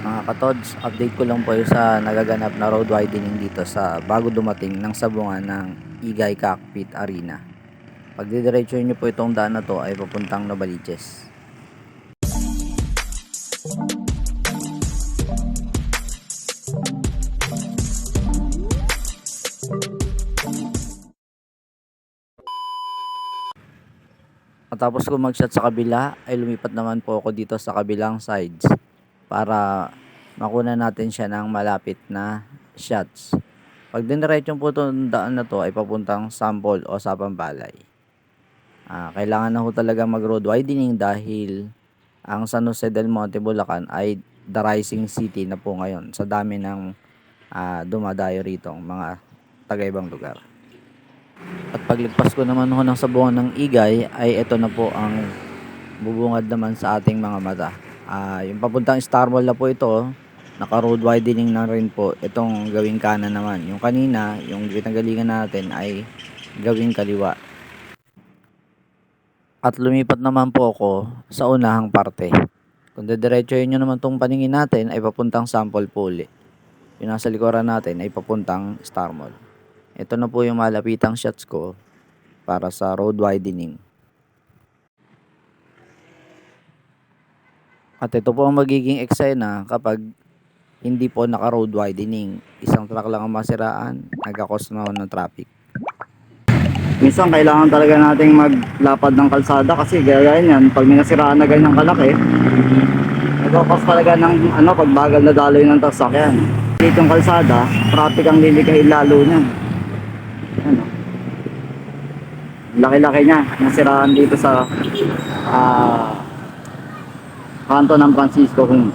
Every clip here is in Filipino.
Mga katods, update ko lang po yung sa nagaganap na road widening dito sa bago dumating ng sabungan ng Igay Cockpit Arena. Pag didiretso nyo po itong daan na to ay papuntang Novaliches. Matapos ko mag-shot sa kabila, ay lumipat naman po ako dito sa kabilang sides para makuna natin siya ng malapit na shots. Pag diniretso po itong daan na to ay papuntang sample o sapang balay. Ah, kailangan na ho talaga mag road widening dahil ang San Jose del Monte, Bulacan ay the rising city na po ngayon sa dami ng ah, dumadayo rito mga taga-ibang lugar. At paglagpas ko naman ho ng sabungan ng igay ay ito na po ang bubungad naman sa ating mga mata. Ah, yung papuntang Star Mall na po ito, naka road widening na rin po itong gawing kanan naman. Yung kanina, yung pinanggalingan natin ay gawing kaliwa. At lumipat naman po ako sa unahang parte. Kung didiretsohin nyo naman tong paningin natin ay papuntang sample po uli. Yung nasa likuran natin ay papuntang Star Mall. Ito na po yung malapitang shots ko para sa road widening. At ito po ang magiging eksena kapag hindi po naka-road widening. Isang truck lang ang masiraan, nagkakos na ng traffic. Minsan kailangan talaga nating maglapad ng kalsada kasi gaya yan, pag may nasiraan na ganyang kalaki, nagkakos talaga ng ano, pagbagal na daloy ng sasakyan. Dito yung kalsada, traffic ang lilikahin lalo niyan. Ano? Laki-laki niya, nasiraan dito sa ah kanto ng Francisco Kung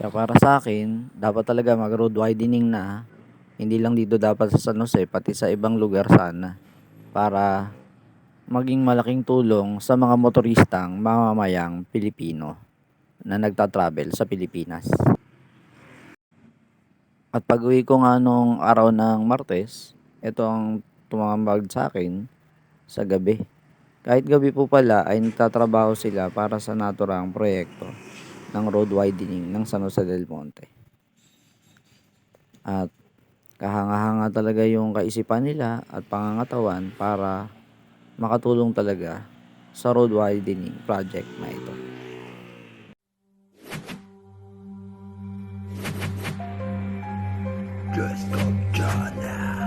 Kaya para sa akin, dapat talaga mag-road widening na. Hindi lang dito dapat sa San Jose, pati sa ibang lugar sana. Para maging malaking tulong sa mga motoristang mamamayang Pilipino na nagta-travel sa Pilipinas. At pag uwi ko nga nung araw ng Martes, ito ang tumambag sa akin sa gabi. Kahit gabi po pala ay nagtatrabaho sila para sa naturang proyekto ng road widening ng San Jose del Monte. At kahanga-hanga talaga yung kaisipan nila at pangangatawan para makatulong talaga sa road widening project na ito. Just come John now.